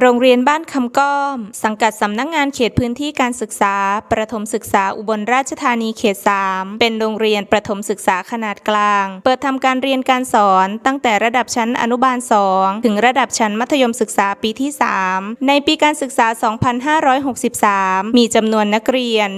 โรงเรียนบ้านคำก้อม สังกัดสำนักงงานเขตพื้นที่การศึกษา ประถมศึกษาอุบลราชธานีเขต 3 เป็นโรงเรียนประถมศึกษาขนาดกลาง เปิดทำการเรียนการสอนตั้งแต่ระดับชั้นอนุบาล 2 ถึงระดับชั้นมัธยมศึกษาปีที่ 3 ในปีการศึกษา 2563 มีจำนวนนักเรียน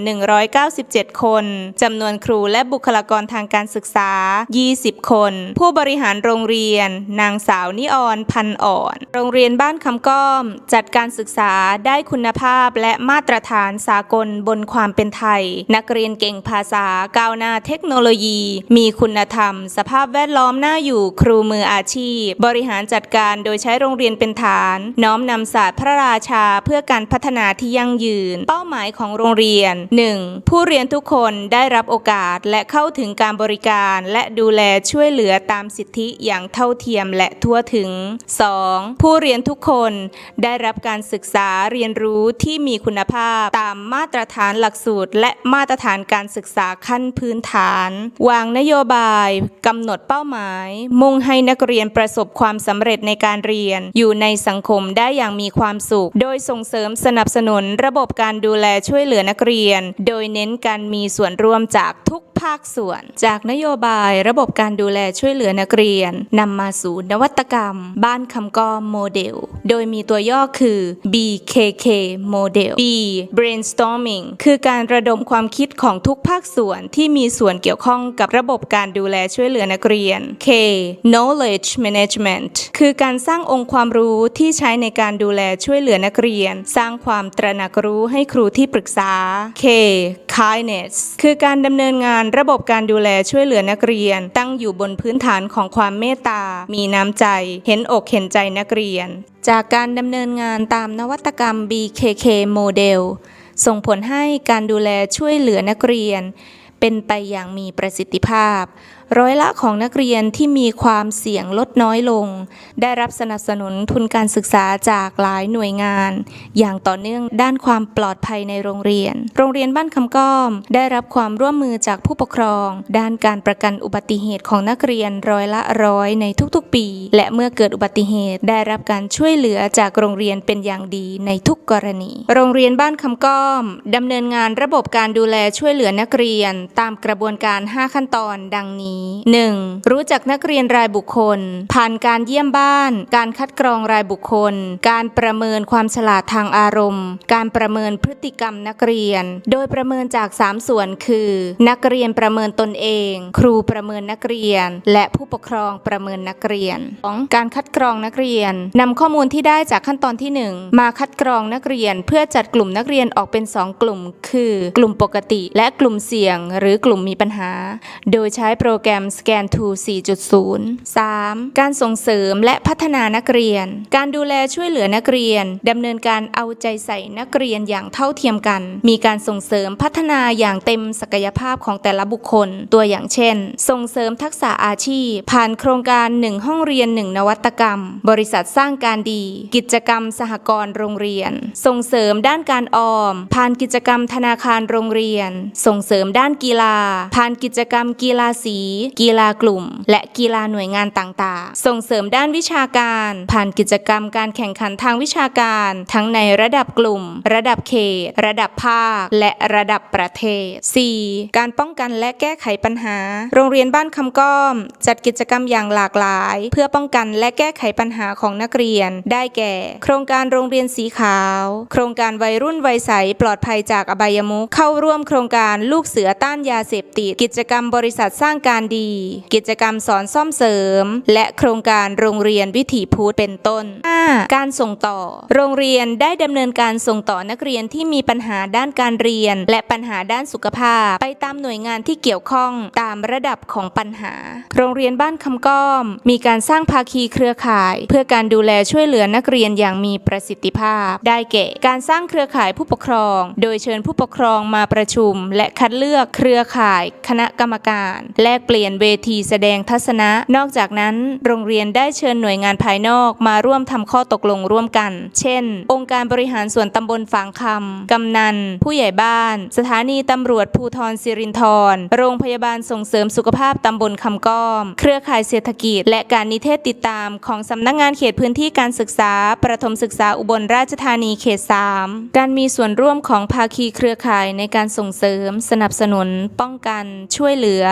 197 คนจำนวนครูและบุคลากรทางการศึกษา 20 คน ผู้บริหารโรงเรียน นางสาวนิออนพันอ่อน โรงเรียนบ้านคำก้อมจัดการศึกษาได้คุณภาพและมาตรฐานสากลบนความเป็นไทย นักเรียนเก่งภาษาก้าวหน้าเทคโนโลยี มีคุณธรรม สภาพแวดล้อมน่าอยู่ครูมืออาชีพ บริหารจัดการโดยใช้โรงเรียนเป็นฐาน น้อมนำศาสตร์พระราชาเพื่อการพัฒนาที่ยั่งยืน เป้าหมายของโรงเรียน 1. ผู้เรียนทุกคนได้รับโอกาสและเข้าถึงการบริการ และดูแลช่วยเหลือตามสิทธิอย่างเท่าเทียมและทั่วถึง 2. ผู้เรียนทุกคนได้รับการศึกษาเรียนรู้ที่มีคุณภาพ ตามมาตรฐานหลักสูตร และมาตรฐานการศึกษาขั้นพื้นฐาน วางนโยบายกำหนดเป้าหมาย มุ่งให้นักเรียนประสบความสำเร็จในการเรียน อยู่ในสังคมได้อย่างมีความสุข โดยส่งเสริมสนับสนุนระบบการดูแลช่วยเหลือนักเรียน โดยเน้นการมีส่วนร่วมจากทุกภาคส่วน จากนโยบายระบบการดูแลช่วยเหลือนักเรียนนำมาสู่นวัตกรรม บ้านคำกอมโมเดล โดยมีตัวย่อคือ BKK โมเดล B brainstorming คือการระดมความคิดของทุกภาคส่วนที่มีส่วนเกี่ยวข้องกับระบบการดูแลช่วยเหลือนักเรียน K knowledge management คือการสร้างองค์ความรู้ที่ใช้ในการดูแลช่วยเหลือนักเรียน สร้างความตระหนักรู้ให้ครูที่ปรึกษา K kindness คือการดำเนินงานระบบการดูแลช่วยเหลือนักเรียน ตั้งอยู่บนพื้นฐานของความเมตตา มีน้ำใจ เห็นอกเห็นใจนักเรียน จากการดำเนินงานตามนวัตกรรม BKK โมเดลส่งผลให้การดูแลช่วยเหลือนักเรียน เป็นไปอย่างมีประสิทธิภาพ ร้อยละของนักเรียนที่มีความเสี่ยงลดน้อยลง ได้รับสนับสนุนทุนการศึกษาจากหลายหน่วยงาน อย่างต่อเนื่องด้านความปลอดภัยในโรงเรียน โรงเรียนบ้านคำก้อม ได้รับความร่วมมือจากผู้ปกครอง ด้านการประกันอุบัติเหตุของนักเรียนร้อยละร้อยในทุกๆ ปี และเมื่อเกิดอุบัติเหตุได้รับการช่วยเหลือจากโรงเรียนเป็นอย่างดีในทุกกรณี โรงเรียนบ้านคำก้อมดำเนินงานระบบการดูแลช่วยเหลือนักเรียน ตามกระบวนการ 5 ขั้นตอนดังนี้ 1. รู้จักนักเรียนรายบุคคล ผ่านการเยี่ยมบ้าน การคัดกรองรายบุคคล การประเมินความฉลาดทางอารมณ์ การประเมินพฤติกรรมนักเรียน โดยประเมินจาก 3 ส่วนคือ นักเรียนประเมินตนเอง ครูประเมินนักเรียน และผู้ปกครองประเมินนักเรียน 2. การคัดกรองนักเรียนนำข้อมูลที่ได้จากขั้นตอนที่ 1 มาคัดกรองนักเรียน เพื่อจัดกลุ่มนักเรียนออกเป็น 2 กลุ่ม คือ กลุ่มปกติ และกลุ่มเสี่ยง หรือกลุ่มมีปัญหา โดยใช้โปรแกรมแกรม Scan to 4.0 3. การส่งเสริมและพัฒนานักเรียน การดูแลช่วยเหลือนักเรียนดำเนินการเอาใจใส่นักเรียนอย่างเท่าเทียมกัน มีการส่งเสริมพัฒนาอย่างเต็มศักยภาพของแต่ละบุคคล ตัวอย่างเช่น ส่งเสริมทักษะอาชีพ ผ่านโครงการ 1 ห้องเรียน 1 นวัตกรรม บริษัทสร้างการดี กิจกรรมสหกรณ์โรงเรียน ส่งเสริมด้านการออม ผ่านกิจกรรมธนาคารโรงเรียน ส่งเสริมด้านกีฬา ผ่านกิจกรรมกีฬาสีกีฬากลุ่ม และกีฬาหน่วยงานต่างๆ ส่งเสริมด้านวิชาการ ผ่านกิจกรรมการแข่งขันทางวิชาการ ทั้งในระดับกลุ่ม ระดับเขต ระดับภาค และระดับประเทศ 4. การป้องกันและแก้ไขปัญหา โรงเรียนบ้านคำก้อม จัดกิจกรรมอย่างหลากหลาย เพื่อป้องกันและแก้ไขปัญหาของนักเรียน ได้แก่ โครงการโรงเรียนสีขาว โครงการวัยรุ่นวัยใสปลอดภัยจากอบายมุขเข้าร่วมโครงการลูกเสือต้านยาเสพติด กิจกรรมบริษัทสร้างการดี กิจกรรมสอนซ่อมเสริม และโครงการโรงเรียนวิถีพุทธเป็นต้น 5. การส่งต่อ โรงเรียนได้ดำเนินการส่งต่อนักเรียนที่มีปัญหาด้านการเรียน และปัญหาด้านสุขภาพ ไปตามหน่วยงานที่เกี่ยวข้องตามระดับของปัญหา โรงเรียนบ้านคำก้อม มีการสร้างภาคีเครือข่าย เพื่อการดูแลช่วยเหลือนักเรียนอย่างมีประสิทธิภาพ ได้แก่การสร้างเครือข่ายผู้ปกครอง โดยเชิญผู้ปกครองมาประชุม และคัดเลือกเครือข่าย คณะกรรมการ แลกเปลี่ยนลี่ยนเวทีแสดงทัศนะ นอกจากนั้น โรงเรียนได้เชิญหน่วยงานภายนอกมาร่วมทำข้อตกลงร่วมกัน เช่น องค์การบริหารส่วนตำบลฝางคำกำนัน ผู้ใหญ่บ้าน สถานีตำรวจภูธรสิรินธร โรงพยาบาลส่งเสริมสุขภาพตำบลคำก้อม เครือข่ายเศรษฐกิจ และการนิเทศติดตามของสำนักงานเขตพื้นที่การศึกษา ประถมศึกษาอุบลราชธานีเขต 3 การมีส่วนร่วมของภาคีเครือข่ายในการส่งเสริม สนับสนุน ป้องกัน ช่วยเหลือ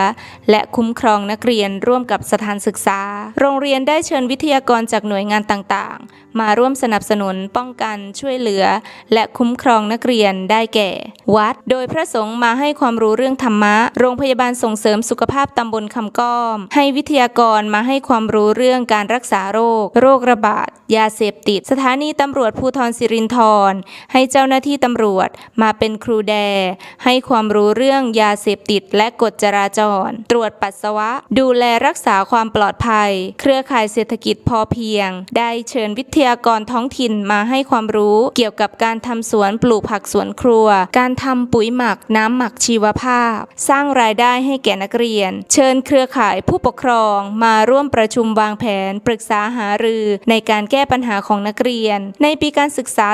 และคุ้มครองนักเรียนร่วมกับสถานศึกษา โรงเรียนได้เชิญวิทยากรจากหน่วยงานต่างๆ มาร่วมสนับสนุนป้องกันช่วยเหลือ และคุ้มครองนักเรียนได้แก่ วัด โดยพระสงฆ์มาให้ความรู้เรื่องธรรมะ โรงพยาบาลส่งเสริมสุขภาพตำบลคำก้อม ให้วิทยากรมาให้ความรู้เรื่องการรักษาโรค โรคระบาด ยาเสพติด สถานีตำรวจภูธรสิรินธร ให้เจ้าหน้าที่ตำรวจมาเป็นครูแด ให้ความรู้เรื่องยาเสพติดและกฎจราจร ตรวจปัสสาวะ ดูแลรักษาความปลอดภัย เครือข่ายเศรษฐกิจพอเพียง ได้เชิญวิทยากรท้องถิ่นมาให้ความรู้เกี่ยวกับการทำสวนปลูกผักสวนครัว การทำปุ๋ยหมักน้ำหมักชีวภาพ สร้างรายได้ให้แก่นักเรียน เชิญเครือข่ายผู้ปกครองมาร่วมประชุมวางแผน ปรึกษาหารือในการแก้ปัญหาของนักเรียน ในปีการศึกษา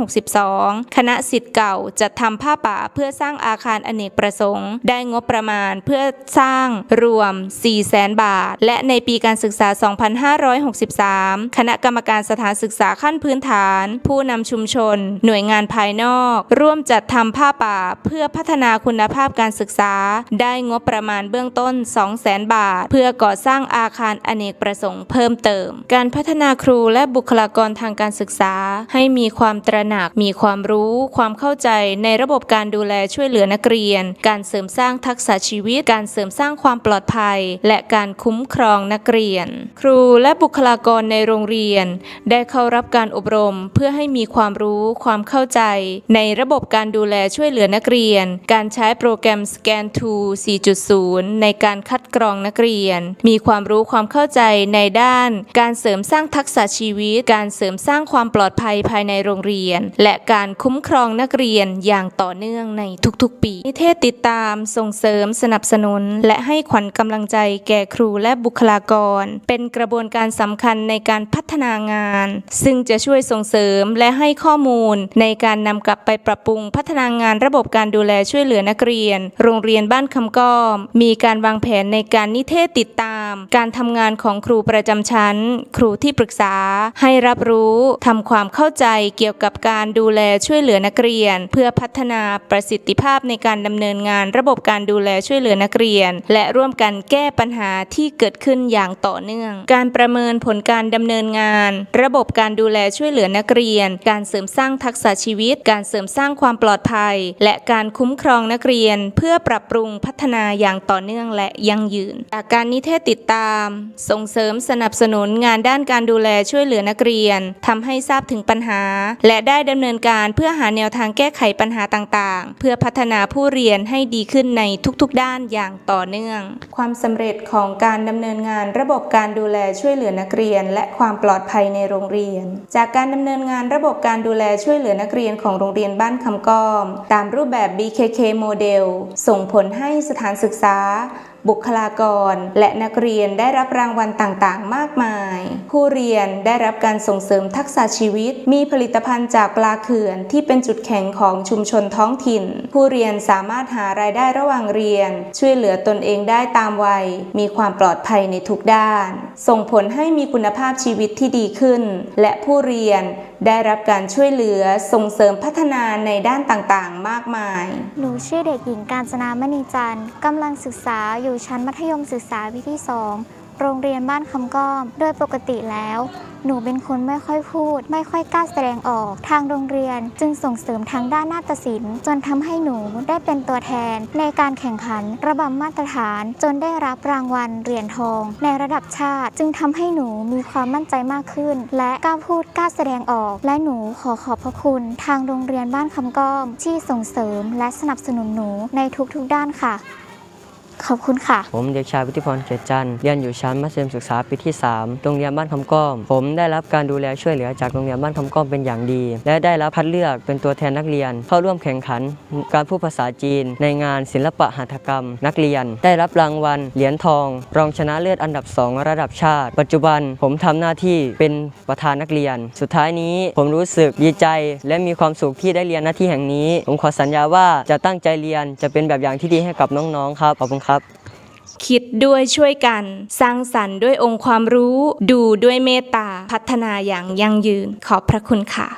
2562 คณะสิทธิ์เก่าจัดทำผ้าป่าเพื่อสร้างอาคารอเนกประสงค์ ได้งบประมาณเพื่อสร้างรวม 400,000 บาท และในปีการศึกษา 2563 คณะกรรมการสถานศึกษาขั้นพื้นฐาน ผู้นำชุมชน หน่วยงานภายนอก ร่วมจัดทำผ้าป่า เพื่อพัฒนาคุณภาพการศึกษา ได้งบประมาณเบื้องต้น 200,000 บาท เพื่อก่อสร้างอาคารอเนกประสงค์เพิ่มเติม การพัฒนาครูและบุคลากรทางการศึกษา ให้มีความตระหนัก มีความรู้ ความเข้าใจในระบบการดูแลช่วยเหลือนักเรียน การเสริมสร้างทักษะชีวิต การเสริมสร้างความปลอดภัย และการคุ้มครองนักเรียน ครูและบุคลากรในโรงเรียน ได้เข้ารับการอบรม เพื่อให้มีความรู้ความเข้าใจ ในระบบการดูแลช่วยเหลือนักเรียน การใช้โปรแกรม Scan 2 4.0 ในการคัดกรองนักเรียน มีความรู้ความเข้าใจในด้าน การเสริมสร้างทักษะชีวิต การเสริมสร้างความปลอดภัยภายในโรงเรียน และการคุ้มครองนักเรียนอย่างต่อเนื่องในทุกๆ ปี นิเทศติดตามส่งเสริมสนับสนุนและให้ขวัญกำลังใจแก่ครูและบุคลากร เป็นกระบวนการสำคัญในการพัฒนางาน ซึ่งจะช่วยส่งเสริมและให้ข้อมูล ในการนำกลับไปปรับปรุงพัฒนางานระบบการดูแลช่วยเหลือนักเรียน โรงเรียนบ้านคำก้อม มีการวางแผนในการนิเทศติดตาม การทำงานของครูประจำชั้น ครูที่ปรึกษา ให้รับรู้ทำความเข้าใจเกี่ยวกับการดูแลช่วยเหลือนักเรียน เพื่อพัฒนาประสิทธิภาพในการดำเนินงานระบบการดูแลช่วยเหลือนักเรียนและร่วมกันแก้ปัญหาที่เกิดขึ้นอย่างต่อเนื่อง การประเมินผลการดำเนินงาน ระบบการดูแลช่วยเหลือนักเรียน การเสริมสร้างทักษะชีวิต การเสริมสร้างความปลอดภัย และการคุ้มครองนักเรียน เพื่อปรับปรุงพัฒนาอย่างต่อเนื่องและยั่งยืน จากการนิเทศติดตาม ส่งเสริมสนับสนุนงานด้านการดูแลช่วยเหลือนักเรียนทำให้ทราบถึงปัญหา และได้ดำเนินการเพื่อหาแนวทางแก้ไขปัญหาต่างๆ เพื่อพัฒนาผู้เรียนให้ดีขึ้นในทุกๆด้านอย่างต่อเนื่อง ความสำเร็จของการดำเนินงานระบบการดูแลช่วยเหลือนักเรียน และความปลอดภัยในโรงเรียน จากการดำเนินงานระบบการดูแลช่วยเหลือนักเรียนของโรงเรียนบ้านคำก้อม ตามรูปแบบ BKK โมเดลส่งผลให้สถานศึกษา บุคลากร และนักเรียนได้รับรางวัลต่างๆ มากมาย ผู้เรียนได้รับการส่งเสริมทักษะชีวิต มีผลิตภัณฑ์จากปลาเขื่อนที่เป็นจุดแข็งของชุมชนท้องถิ่น ผู้เรียนสามารถหารายได้ระหว่างเรียน ช่วยเหลือตนเองได้ตามวัย มีความปลอดภัยในทุกด้าน ส่งผลให้มีคุณภาพชีวิตที่ดีขึ้น และผู้เรียนได้รับการช่วยเหลือส่งเสริมพัฒนาในด้านต่างๆ มากมาย หนูชื่อเด็กหญิงการจนามณีจันทร์กำลังศึกษาอยู่ชั้นมัธยมศึกษาปีที่ 2 โรงเรียนบ้านคำก้อม โดยปกติแล้ว หนูเป็นคนไม่ค่อยพูด ไม่ค่อยกล้าแสดงออก ทางโรงเรียน จึงส่งเสริมทางด้านนาฏศิลป์จนทำให้หนูได้เป็นตัวแทน ในการแข่งขันระบำมาตรฐาน จนได้รับรางวัลเหรียญทอง ในระดับชาติ จึงทำให้หนูมีความมั่นใจมากขึ้น และกล้าพูดกล้าแสดงออก และหนูขอขอบพระคุณ ทางโรงเรียนบ้านคำก้อม ที่ส่งเสริมและสนับสนุนหนูในทุกๆด้านค่ะ ขอบคุณค่ะ ผมเด็กชายวุฒิพรเกตจันทร์เรียนอยู่ชั้นมัธยมศึกษาปีที่ 3 โรงเรียนบ้านคำก้อม ผมได้รับการดูแลช่วยเหลือจากโรงเรียนบ้านคำก้อมเป็นอย่างดี และได้รับคัดเลือกเป็นตัวแทนนักเรียน เข้าร่วมแข่งขัน การพูดภาษาจีน ในงานศิลปะหัตถกรรม นักเรียน ได้รับรางวัล เหรียญทอง รองชนะเลิศอันดับ 2 ระดับชาติ ปัจจุบันผมทำหน้าที่เป็นประธานนักเรียน สุดท้ายนี้ผมรู้สึกดีใจ และมีความสุขที่ได้เรียนหน้าที่แห่งนี้ ผมขอสัญญาว่าจะตั้งใจเรียนจะเป็นแบบอย่างที่ดีให้กับน้องๆครับขอบคุณครับ คิดด้วยช่วยกัน สร้างสรรค์ด้วยองค์ความรู้ ดูด้วยเมตตา พัฒนาอย่างยั่งยืน ขอบพระคุณค่ะ